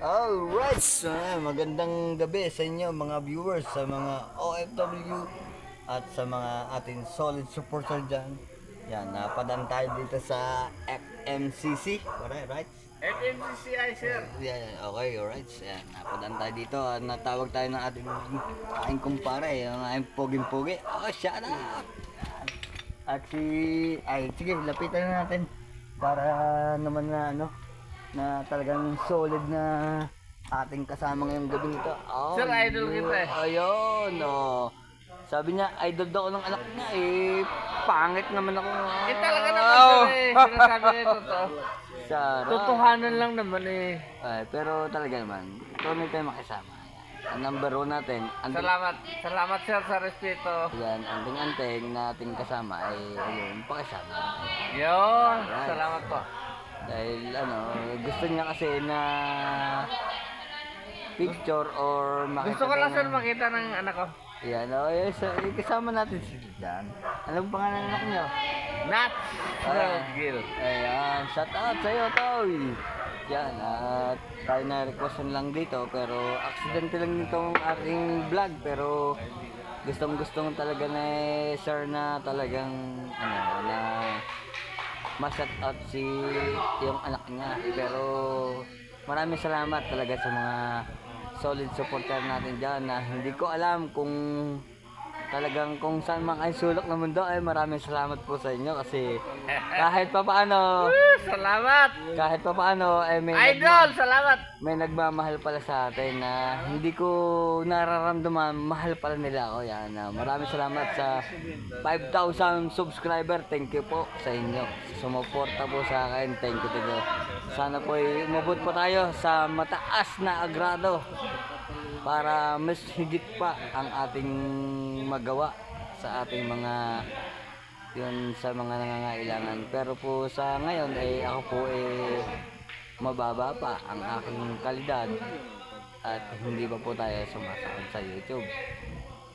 Alright, so, magandang gabi sa inyo mga viewers, sa mga OFW at sa mga ating solid supporter dyan. Yan, napadaan tayo dito sa FMCC. Alright, right? FMCCI, sir. Yan, okay, alright. Yan, napadaan tayo dito. at Natawag tayo ng ating aking kumpare, yung aking poging-pogi. Oh, shout out! Yan. At si, ay, sige, lapitan na natin para naman na ano, na talagang solid na ating kasama ngayong gabi ito. Oh, Sir, idol kita eh. Ayun, oh. Sabi niya, idol daw ng anak niya eh. Pangit naman ako. Eh, talaga naman, sir, eh. Sinasabi niya totoo. Sarap. Totohanan lang naman eh. Ay, pero talaga naman, tunay tayo makisama. Ang number one natin, ang Salamat. Salamat, sir, sa respeto. yan, ang anteng nating kasama ay ayun, pakisama. Yun. Alright. Salamat po. Dahil ano, gusto niya kasi na picture or makita Gusto ko lang, ng- sir, makita ng anak ko. Yan, oh, yes, so, kasama natin si Dan. Anong pangalan ng anak niyo? Nat. Ah. Gil. Ayan, shout out sa'yo, Toy! Yan, at tayo na requestan lang dito, pero accidental lang itong ating vlog, pero gustong gustong talaga na sir na talagang, ano, na ma-shout out si yung anak niya. Pero maraming salamat talaga sa mga solid supporter natin dyan na hindi ko alam kung talagang kung saan man kayo sulok ng mundo ay maraming salamat po sa inyo kasi kahit pa paano Woo, Salamat. kahit pa paano ay may Idol, salamat. may nagmamahal pala sa atin na hindi ko nararamdaman mahal pala nila ako. Yan na maraming salamat sa 5,000 subscriber. Thank you po sa inyo. Sumuporta po sa akin. Thank you thank you. Sana po ay umabot pa tayo sa mataas na agrado para mas higit pa ang ating magawa sa ating mga yun sa mga nangangailangan pero po sa ngayon ay ako po eh mababa pa ang aking kalidad at hindi pa po tayo sumasahod sa YouTube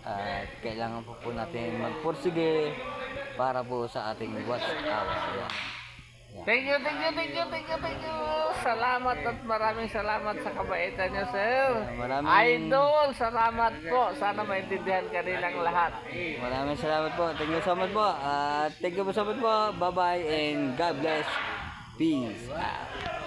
at kailangan po po natin magpursige para po sa ating watch hour. Thank you, thank you, thank you, thank you, thank you. Salamat at maraming salamat sa kabaitan niyo, sir. Maraming- Idol, salamat po. Sana maintindihan ka rin ang lahat. Maraming salamat po. Thank you so much po. At thank you so much po. Bye-bye and God bless. Peace out.